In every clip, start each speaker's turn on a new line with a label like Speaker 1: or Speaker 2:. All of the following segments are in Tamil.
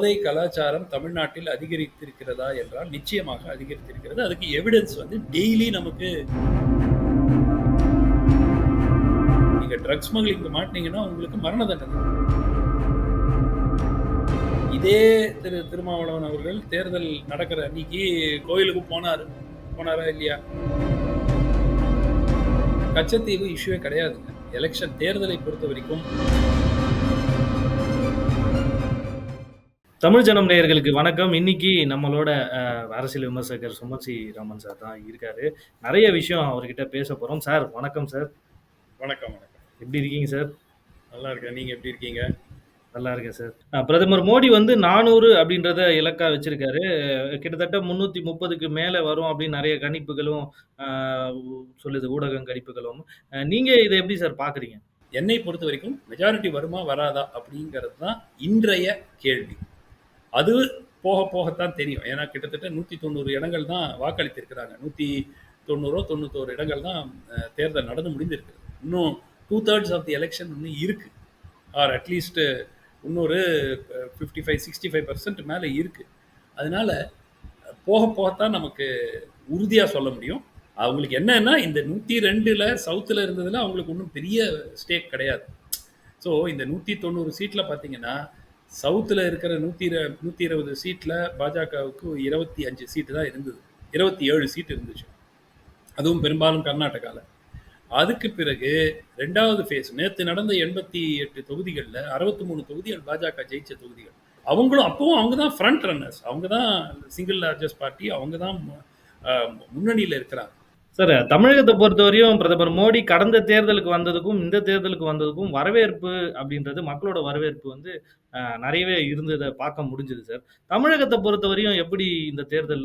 Speaker 1: போதை கலாச்சாரம் தமிழ்நாட்டில் அதிகரித்திருக்கிறதா என்றால் நிச்சயமாக அதிகரித்திருக்கிறது. அதுக்கு எவிடன்ஸ் வந்து டெய்லி நமக்கு நீங்க ட்ரக்ஸ் ஸ்மக்லிங் மாட்டினீங்கன்னா உங்களுக்கு மரண தண்டனை. இதே திரு திருமாவளவன் அவர்கள் தேர்தல் நடக்கிற அன்னைக்கு கோயிலுக்கு போனார். போனாரா இல்லையா? கச்சத்தீவு இஷ்யூவே கிடையாதுங்க. எலெக்ஷன் தேர்தலை பொறுத்த வரைக்கும்
Speaker 2: தமிழ் ஜனம் நேயர்களுக்கு வணக்கம். இன்னைக்கு நம்மளோட அஹ், அரசியல் விமர்சகர் சுமதி ராமன் சார் தான் இருக்காரு. நிறைய விஷயம் அவர்கிட்ட பேச போறோம். சார் வணக்கம் சார்.
Speaker 1: வணக்கம் வணக்கம்.
Speaker 2: எப்படி இருக்கீங்க சார்?
Speaker 1: நல்லா இருக்கேன். நீங்க எப்படி இருக்கீங்க?
Speaker 2: நல்லா இருக்கேன் சார். அஹ், பிரதமர் மோடி வந்து நானூறு அப்படின்றத இலக்கா வச்சிருக்காரு. அஹ், கிட்டத்தட்ட முன்னூத்தி முப்பதுக்கு மேல வரும் அப்படின்னு நிறைய கணிப்புகளும் அஹ், சொல்லுது. ஊடகம் கணிப்புகளும். அஹ், நீங்க இதை எப்படி சார் பாக்குறீங்க?
Speaker 1: என்னை பொறுத்த வரைக்கும் மெஜாரிட்டி வருமா வராதா அப்படிங்கிறது தான் இன்றைய கேள்வி. அது போக போகத்தான் தெரியும். ஏன்னா கிட்டத்தட்ட நூற்றி தொண்ணூறு இடங்கள் தான் வாக்களித்திருக்கிறாங்க. நூற்றி தொண்ணூறோ தொண்ணூத்தோரு இடங்கள் தான் தேர்தல் நடந்து முடிந்திருக்குது இன்னும் two thirds of the election இன்னும் இருக்குது ஆர் அட்லீஸ்ட்டு இன்னொரு fifty five sixty five percent மேலே இருக்குது அதனால போக போகத்தான் நமக்கு உறுதியாக சொல்ல முடியும். அவங்களுக்கு என்னன்னா இந்த நூற்றி ரெண்டில் சவுத்தில் இருந்ததில் அவங்களுக்கு ஒன்றும் பெரிய ஸ்டேக் கிடையாது. ஸோ இந்த நூற்றி தொண்ணூறு சீட்டில் பார்த்தீங்கன்னா சவுத்தில் இருக்கிற நூற்றி நூற்றி இருபது சீட்டில் பாஜகவுக்கு இருபத்தி அஞ்சு சீட்டு தான் இருந்தது. இருபத்தி ஏழு சீட் இருந்துச்சு. அதுவும் பெரும்பாலும் கர்நாடகாவில் அதுக்கு பிறகு ரெண்டாவது ஃபேஸ் நேற்று நடந்த எண்பத்தி எட்டு தொகுதிகளில் அறுபத்தி மூணு தொகுதிகள் பாஜக ஜெயிச்ச தொகுதிகள். அவங்களும் அப்பவும் அவங்க தான் ஃப்ரண்ட் ரன்னர்ஸ் அவங்க தான் சிங்கிள் லார்ஜஸ்ட் பார்ட்டி அவங்க தான் முன்னணியில் இருக்கிறாங்க.
Speaker 2: சார் தமிழகத்தை பொறுத்தவரையும் பிரதமர் மோடி கடந்த தேர்தலுக்கு வந்ததுக்கும் இந்த தேர்தலுக்கு வந்ததுக்கும் வரவேற்பு அப்படின்றது மக்களோட வரவேற்பு வந்து நிறையவே இருந்ததை பார்க்க முடிஞ்சது சார். தமிழகத்தை பொறுத்தவரையும் எப்படி இந்த தேர்தல்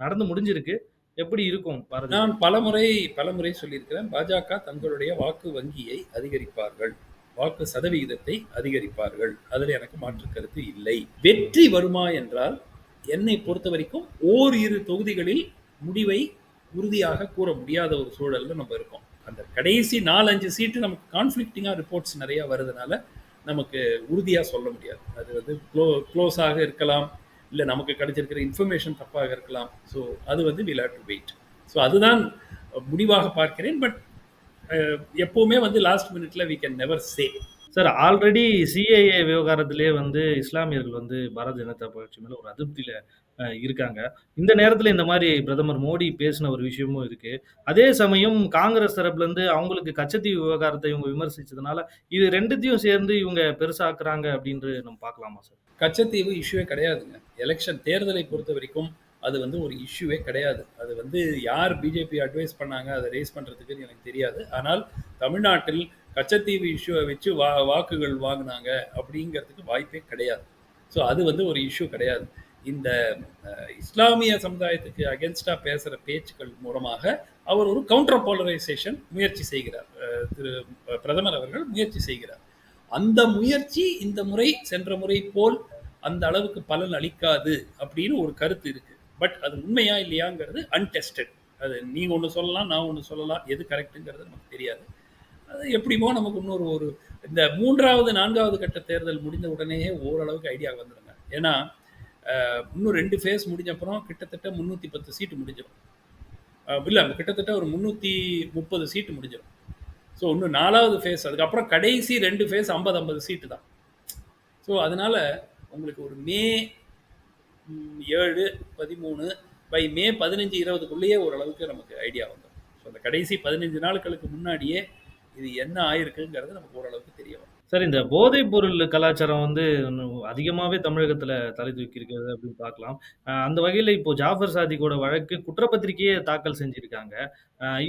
Speaker 2: நடந்து முடிஞ்சிருக்கு? எப்படி இருக்கும்
Speaker 1: நான் பலமுறை பலமுறை சொல்லியிருக்கிறேன் பாஜக தங்களுடைய வாக்கு வங்கியை அதிகரிப்பார்கள். வாக்கு சதவிகிதத்தை அதிகரிப்பார்கள். அதில் எனக்கு மாற்று கருத்து இல்லை. வெற்றி வருமா என்றால் என்னை பொறுத்த வரைக்கும் ஓரிரு தொகுதிகளில் முடிவை உறுதியாக கூற முடியாத ஒரு சூழலில் நம்ம இருக்கோம். அந்த கடைசி நாலஞ்சு சீட்டு நமக்கு கான்ஃப்ளிக்டிங்காக ரிப்போர்ட்ஸ் நிறையா வருதுனால நமக்கு உறுதியாக சொல்ல முடியாது. அது வந்து க்ளோ க்ளோஸாக இருக்கலாம் இல்லை நமக்கு கிடைச்சிருக்கிற இன்ஃபர்மேஷன் தப்பாக இருக்கலாம். ஸோ அது வந்து will have to wait so அதுதான் முடிவாக பார்க்கிறேன். பட் எப்போவுமே வந்து லாஸ்ட் மினிட்ல we can never say
Speaker 2: sir already CAA விவகாரத்திலே வந்து இஸ்லாமியர்கள் வந்து பாரதிய ஜனதா கட்சி மேல ஒரு அதிருப்தியில அஹ், இருக்காங்க. இந்த நேரத்துல இந்த மாதிரி பிரதமர் மோடி பேசின ஒரு விஷயமும் இருக்கு. அதே சமயம் காங்கிரஸ் தரப்புல இருந்து அவங்களுக்கு கச்சத்தீவு விவகாரத்தை இவங்க விமர்சிச்சதுனால இது ரெண்டுத்தையும் சேர்ந்து இவங்க பெருசாக்குறாங்க அப்படின்னு நம்ம பார்க்கலாமா சார்?
Speaker 1: கச்சத்தீவு இஷ்யூவே கிடையாதுங்க. எலெக்ஷன் தேர்தலை பொறுத்த வரைக்கும் அது வந்து ஒரு இஷ்யூவே கிடையாது. அது வந்து யார் பிஜேபி அட்வைஸ் பண்ணாங்க அதை ரேஸ் பண்ணுறதுக்குன்னு எனக்கு தெரியாது. ஆனால் தமிழ்நாட்டில் கச்சத்தீவு இஷ்யூவை வச்சு வா வாக்குகள் வாங்கினாங்க அப்படிங்கிறதுக்கு வாய்ப்பே கிடையாது. ஸோ அது வந்து ஒரு இஷ்யூ கிடையாது. இந்த இஸ்லாமிய சமுதாயத்துக்கு அகென்ஸ்டாக பேசுகிற பேச்சுக்கள் மூலமாக அவர் ஒரு கவுண்டர் போலரைசேஷன் முயற்சி செய்கிறார். திரு பிரதமர் அவர்கள் முயற்சி செய்கிறார். அந்த முயற்சி இந்த முறை சென்ற முறை போல் அந்த அளவுக்கு பலன் அளிக்காது அப்படின்னு ஒரு கருத்து இருக்கு. பட் அது உண்மையா இல்லையாங்கிறது அன்டெஸ்டட் அது நீங்க ஒன்று சொல்லலாம் நான் ஒன்று சொல்லலாம் எது கரெக்டுங்கிறது நமக்கு தெரியாது. அது எப்படிமோ நமக்கு இன்னொரு ஒரு இந்த மூன்றாவது நான்காவது கட்ட தேர்தல் முடிந்த உடனேயே ஓரளவுக்கு ஐடியா வந்துடுங்க ஏன்னா இன்னும் ரெண்டு ஃபேஸ் முடிஞ்ச அப்புறம் கிட்டத்தட்ட முந்நூற்றி பத்து சீட்டு முடிஞ்சிடும் இல்லை கிட்டத்தட்ட ஒரு முந்நூற்றி முப்பது சீட்டு முடிஞ்சிடும் ஸோ இன்னும் நாலாவது ஃபேஸ் அதுக்கப்புறம் கடைசி ரெண்டு ஃபேஸ் ஐம்பது ஐம்பது சீட்டு தான். ஸோ அதனால் உங்களுக்கு ஒரு மே ஏழு பதிமூணு பை மே பதினஞ்சு இருபதுக்குள்ளேயே ஓரளவுக்கு நமக்கு ஐடியா வந்துடும் ஸோ அந்த கடைசி பதினஞ்சு நாட்களுக்கு முன்னாடியே இது என்ன ஆயிருக்குங்கிறது நமக்கு ஓரளவுக்கு தெரிய வரும்.
Speaker 2: சார் இந்த போதைப் பொருள் கலாச்சாரம் வந்து அதிகமாவே தமிழகத்துல தலை தூக்கி இருக்கிறது அப்படின்னு பார்க்கலாம். அந்த வகையில இப்போ ஜாஃபர் சாதிக்கோட வழக்கு குற்றப்பத்திரிக்கையே தாக்கல் செஞ்சிருக்காங்க.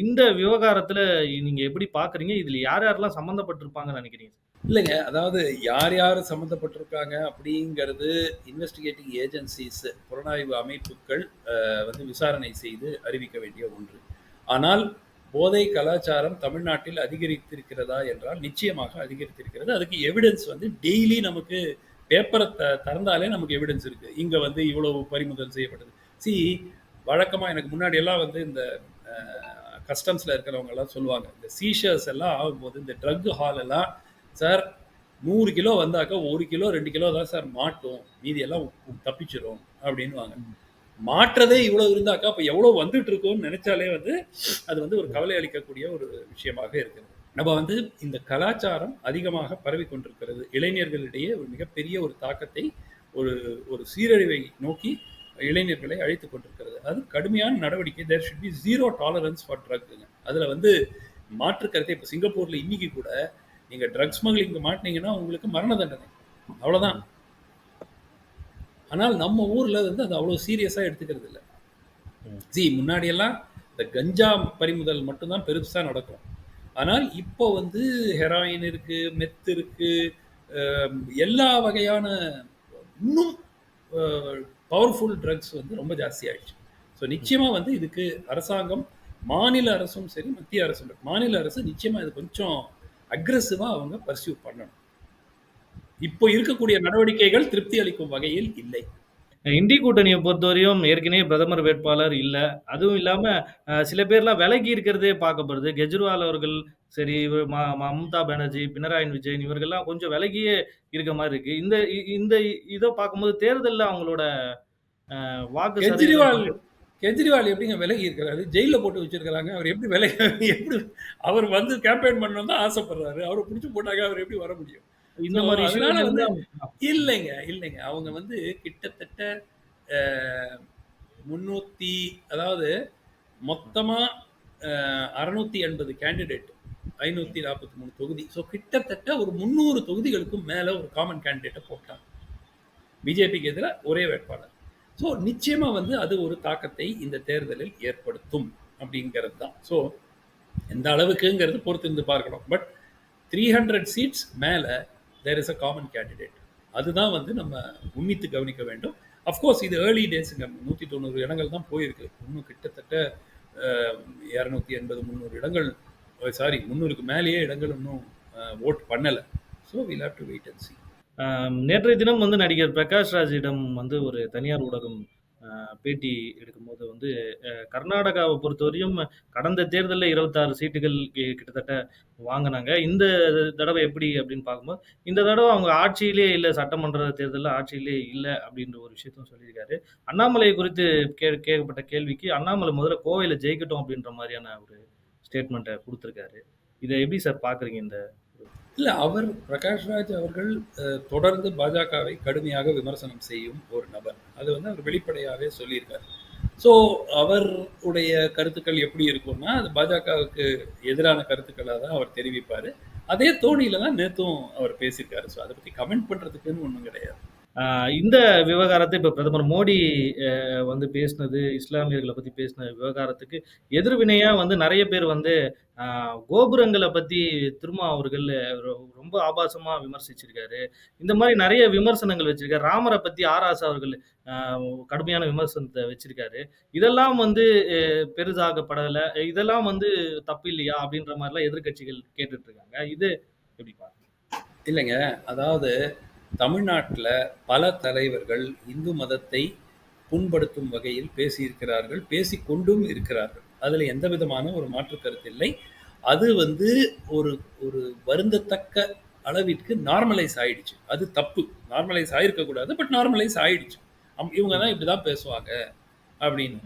Speaker 2: இந்த விவகாரத்துல நீங்க எப்படி பாக்குறீங்க? இதுல யார் யாரெல்லாம் சம்பந்தப்பட்டிருப்பாங்கன்னு நினைக்கிறீங்க
Speaker 1: இல்லைங்க அதாவது யார் யார் சம்மந்தப்பட்டிருக்காங்க அப்படிங்கிறது இன்வெஸ்டிகேட்டிங் ஏஜென்சிஸ் புலனாய்வு அமைப்புகள் வந்து விசாரணை செய்து அறிவிக்க வேண்டிய ஒன்று. ஆனால் போதை கலாச்சாரம் தமிழ்நாட்டில் அதிகரித்திருக்கிறதா என்றால் நிச்சயமாக அதிகரித்திருக்கிறது. அதுக்கு எவிடன்ஸ் வந்து டெய்லி நமக்கு பேப்பரை த திறந்தாலே நமக்கு எவிடன்ஸ் இருக்குது இங்கே வந்து இவ்வளவு பறிமுதல் செய்யப்பட்டது. சி வழக்கமாக எனக்கு முன்னாடி எல்லாம் வந்து இந்த கஸ்டம்ஸில் இருக்கிறவங்க எல்லாம் சொல்லுவாங்க இந்த சீஷர்ஸ் எல்லாம் ஆகும்போது இந்த ட்ரக் ஹால் எல்லாம் சார் நூறு கிலோ வந்தாக்கா ஒரு கிலோ ரெண்டு கிலோ தான் சார் மாட்டும். மீதி எல்லாம் தப்பிச்சிடும் அப்படின்னுவாங்க. மாற்றதே இவ்வளவு இருந்தாக்கா அப்போ எவ்வளவு வந்துட்டு இருக்கோம்னு நினைச்சாலே வந்து அது வந்து ஒரு கவலை அளிக்கக்கூடிய ஒரு விஷயமாக இருக்கிறது. நம்ம வந்து இந்த கலாச்சாரம் அதிகமாக பரவி கொண்டிருக்கிறது இளைஞர்களிடையே ஒரு மிகப்பெரிய ஒரு தாக்கத்தை ஒரு ஒரு சீரழிவை நோக்கி இளைஞர்களை அழைத்து கொண்டிருக்கிறது. அது கடுமையான நடவடிக்கை. There should be zero tolerance for ட்ரக்குங்க அதில் வந்து மாற்று கருத்தை இப்போ சிங்கப்பூரில் இன்னைக்கு கூட நீங்கள் ட்ரக்ஸ் ஸ்மக்லிங் மாட்டினீங்கன்னா உங்களுக்கு மரண தண்டனை. அவ்வளோதான் ஆனால் நம்ம ஊரில் வந்து அது அவ்வளோ சீரியஸாக எடுத்துக்கிறது இல்லை. ஜி முன்னாடியெல்லாம் இந்த கஞ்சா பறிமுதல் மட்டும்தான் பெருசாக நடக்கும். ஆனால் இப்போ வந்து ஹெராயின் இருக்குது மெத் இருக்குது எல்லா வகையான இன்னும் பவர்ஃபுல் ட்ரக்ஸ் வந்து ரொம்ப ஜாஸ்தி ஆயிடுச்சு. ஸோ நிச்சயமாக வந்து இதுக்கு அரசாங்கம் மாநில அரசும் சரி மத்திய அரசும் மாநில அரசு நிச்சயமாக இது கொஞ்சம் அக்ரெசிவாக அவங்க பர்சியூ பண்ணணும். இப்போ இருக்கக்கூடிய நடவடிக்கைகள் திருப்தி அளிக்கும் வகையில் இல்லை
Speaker 2: இண்டி கூட்டணியை பொறுத்தவரையும் ஏற்கனவே பிரதமர் வேட்பாளர் இல்ல. அதுவும் இல்லாம அ சில பேர்லாம் விலகி இருக்கிறதே பார்க்கப்படுது. கெஜ்ரிவால் அவர்கள் சரி, இவ ம மம்தா பானர்ஜி, பினராயி விஜயன் இவர்கள்லாம் கொஞ்சம் விலகியே இருக்க மாரி இருக்கு. இந்த இந்த இத பார்க்கும்போது தேர்தல்ல அவங்களோட வாக்கு
Speaker 1: கெஜ்ரிவால் கெஜ்ரிவால் எப்படிங்க விலகி இருக்கிறாரு ஜெயிலில் போட்டு வச்சிருக்கிறாங்க அவர் எப்படி விலகி எப்படி அவர் வந்து கேம்பெயின் பண்ணணும் தான் ஆசைப்படுறாரு அவரை பிடிச்சி போட்டாங்க அவர் எப்படி வர முடியும்
Speaker 2: இந்த விஷயம்
Speaker 1: வந்து இல்லைங்க இல்லைங்க. அவங்க வந்து கிட்டத்தட்ட முன்னூத்தி அதாவது மொத்தமா அறுநூத்தி எண்பது கேண்டிடேட் ஐநூத்தி நாற்பத்தி மூணு தொகுதி. ஸோ கிட்டத்தட்ட ஒரு முந்நூறு தொகுதிகளுக்கும் மேல ஒரு காமன் கேண்டிடேட்டை போட்டாங்க. பிஜேபிக்கு எதிராக ஒரே வேட்பாளர். ஸோ நிச்சயமா வந்து அது ஒரு தாக்கத்தை இந்த தேர்தலில் ஏற்படுத்தும் அப்படிங்கிறது தான் ஸோ எந்த அளவுக்குங்கிறது பொறுத்து இருந்து பார்க்கணும். பட் த்ரீ ஹண்ட்ரட் சீட்ஸ் மேலே there is a common candidate அதுதான் வந்து நம்ம உன்னித்து கவனிக்க வேண்டும். அஃப்கோர்ஸ் இது ஏர்லி டேஸுங்க நூற்றி தொண்ணூறு இடங்கள் தான் போயிருக்கு. இன்னும் கிட்டத்தட்ட இரநூத்தி எண்பது முந்நூறு இடங்கள் சாரி முந்நூறுக்கு மேலேயே இடங்கள் இன்னும் ஓட் பண்ணலை. So will have to wait and see
Speaker 2: நேற்றைய தினம் வந்து நடிகர் பிரகாஷ் ராஜிடம் வந்து ஒரு தனியார் ஊடகம் பேட்டி எடுக்கும்போது வந்து கர்நாடகாவை பொறுத்தவரையும் கடந்த தேர்தலில் இருபத்தாறு சீட்டுகள் கிட்டத்தட்ட வாங்கினாங்க. இந்த தடவை எப்படி அப்படின்னு பார்க்கும்போது இந்த தடவை அவங்க ஆட்சியிலே இல்லை சட்டமன்ற தேர்தலில் ஆட்சியிலே இல்லை அப்படின்ற ஒரு விஷயத்தையும் சொல்லியிருக்காரு. அண்ணாமலை குறித்து கே கேட்கப்பட்ட கேள்விக்கு அண்ணாமலை முதல்ல கோவையில் ஜெயிக்கட்டும் அப்படின்ற மாதிரியான ஒரு ஸ்டேட்மெண்ட்டை கொடுத்துருக்காரு. இதை எப்படி சார் பார்க்குறீங்க இந்த
Speaker 1: இல்லை அவர் பிரகாஷ்ராஜ் அவர்கள் தொடர்ந்து பாஜகவை கடுமையாக விமர்சனம் செய்யும் ஒரு நபர். அது வந்து அவர் வெளிப்படையாகவே சொல்லியிருக்கார். ஸோ அவருடைய கருத்துக்கள் எப்படி இருக்கும்னா அது பாஜகவுக்கு எதிரான கருத்துக்களாக தான் அவர் தெரிவிப்பார். அதே தோணியில தான் நேற்றும் அவர் பேசியிருக்காரு. ஸோ அதை பற்றி கமெண்ட் பண்ணுறதுக்குன்னு ஒன்றும் கிடையாது.
Speaker 2: இந்த விவகாரத்தை இப்போ பிரதமர் மோடி வந்து பேசினது இஸ்லாமியர்களை பற்றி பேசின விவகாரத்துக்கு எதிர்வினையாக வந்து நிறைய பேர் வந்து கோபுரங்களை பற்றி திருமா அவர்கள் ரொ- ரொம்ப ஆபாசமாக விமர்சிச்சிருக்காரு. இந்த மாதிரி நிறைய விமர்சனங்கள் வச்சிருக்காரு. ராமரை பற்றி ஆராசா அவர்கள் கடுமையான விமர்சனத்தை வச்சிருக்காரு. இதெல்லாம் வந்து பெருசாகப்படலை பெரிதாகப்படலை இதெல்லாம் வந்து தப்பு இல்லையா அப்படின்ற மாதிரிலாம் எதிர்க்கட்சிகள் கேட்டுட்டு இருக்காங்க. இது எப்படி பார்க்க
Speaker 1: இல்லைங்க. அதாவது தமிழ்நாட்டில் பல தலைவர்கள் இந்து மதத்தை புண்படுத்தும் வகையில் பேசியிருக்கிறார்கள் பேசிக்கொண்டும் இருக்கிறார்கள். அதில் எந்த விதமான ஒரு மாற்று கருத்து இல்லை. அது வந்து ஒரு ஒரு வருந்தத்தக்க அளவிற்கு நார்மலைஸ் ஆயிடுச்சு. அது தப்பு. நார்மலைஸ் ஆயிருக்கக்கூடாது பட் நார்மலைஸ் ஆயிடுச்சு. இவங்க தான் இப்படி தான் பேசுவாங்க அப்படின்னு.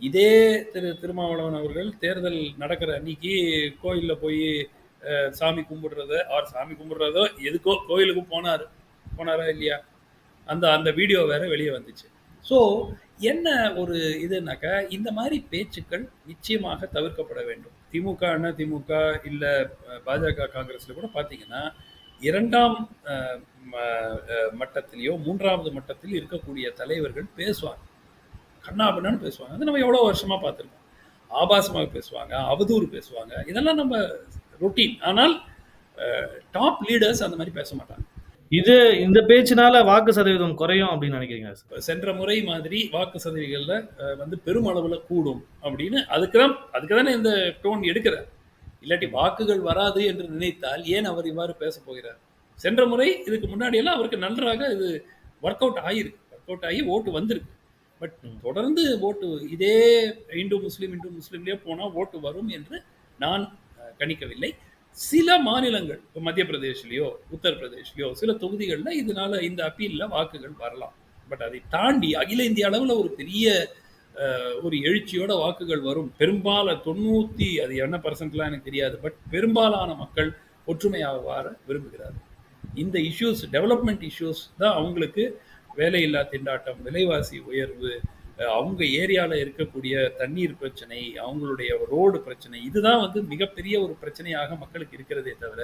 Speaker 1: இதே திரு திருமாவளவன் அவர்கள் தேர்தல் நடக்கிற அன்னைக்கு கோயிலில் போய் அஹ், சாமி கும்பிடுறத அவர் சாமி கும்பிடுறதோ எதுக்கோ கோயிலுக்கு போனார். போனாரா இல்லையா? அந்த அந்த வீடியோ வேற வெளியே வந்துச்சு. ஸோ என்ன ஒரு இதுனாக்கா இந்த மாதிரி பேச்சுக்கள் நிச்சயமாக தவிர்க்கப்பட வேண்டும். திமுக அண்ணா திமுக இல்லை பாஜக காங்கிரஸில் கூட பார்த்தீங்கன்னா இரண்டாம் ம- மட்டத்திலேயோ மூன்றாவது மட்டத்தில் இருக்கக்கூடிய தலைவர்கள் பேசுவாங்க. கண்ணாபின்னு பேசுவாங்க. அது நம்ம எவ்வளோ வருஷமாக பார்த்துருக்கோம். ஆபாசமாக பேசுவாங்க அவதூறு பேசுவாங்க. இதெல்லாம் நம்ம ரொட்டீன் ஆனால் டாப் லீடர்ஸ் அந்த மாதிரி பேச மாட்டாங்க.
Speaker 2: இது இந்த பேச்சினால வாக்கு சதவீதம் குறையும் அப்படின்னு நினைக்கிறீங்க
Speaker 1: சென்ற முறை மாதிரி வாக்கு சதவீதங்களில் வந்து பெருமளவில் கூடும் அப்படின்னு அதுக்கு தான் அதுக்கு தானே இந்த டோன் எடுக்கிறார் இல்லாட்டி வாக்குகள் வராது என்று நினைத்தால் ஏன் அவர் இவ்வாறு பேச போகிறார்? சென்ற முறை இதுக்கு முன்னாடியெல்லாம் அவருக்கு நன்றாக இது ஒர்க் அவுட் ஆகிருக்கு ஒர்க் அவுட் ஆகி ஓட்டு வந்திருக்கு. பட். தொடர்ந்து ஓட்டு இதே இந்து முஸ்லீம் இந்து முஸ்லீம்லேயே போனால் ஓட்டு வரும் என்று நான் கணிக்கவில்லை. சில மாநிலங்கள் இப்ப மத்திய பிரதேஷ்லயோ, உத்தரப்பிரதேஷ்லயோ சில தொகுதிகளில் இதனால இந்த அப்பீலில் வாக்குகள் வரலாம். பட் அதை தாண்டி அகில இந்திய அளவுல ஒரு பெரிய ஒரு எழுச்சியோட வாக்குகள் வரும். பெரும்பால 90 அது என்ன பர்சன்ட்லாம் எனக்கு தெரியாது. பட் பெரும்பாலான மக்கள் ஒற்றுமையாக வாழ விரும்புகிறார்கள். இந்த இஷ்யூஸ் டெவலப்மெண்ட் இஷ்யூஸ் தான் அவங்களுக்கு வேலையில்லா திண்டாட்டம், விலைவாசி உயர்வு, அவங்க ஏரியாவில் இருக்கக்கூடிய தண்ணீர் பிரச்சனை, அவங்களுடைய ரோடு பிரச்சனை, இதுதான் வந்து மிகப்பெரிய ஒரு பிரச்சனையாக மக்களுக்கு இருக்கிறதே தவிர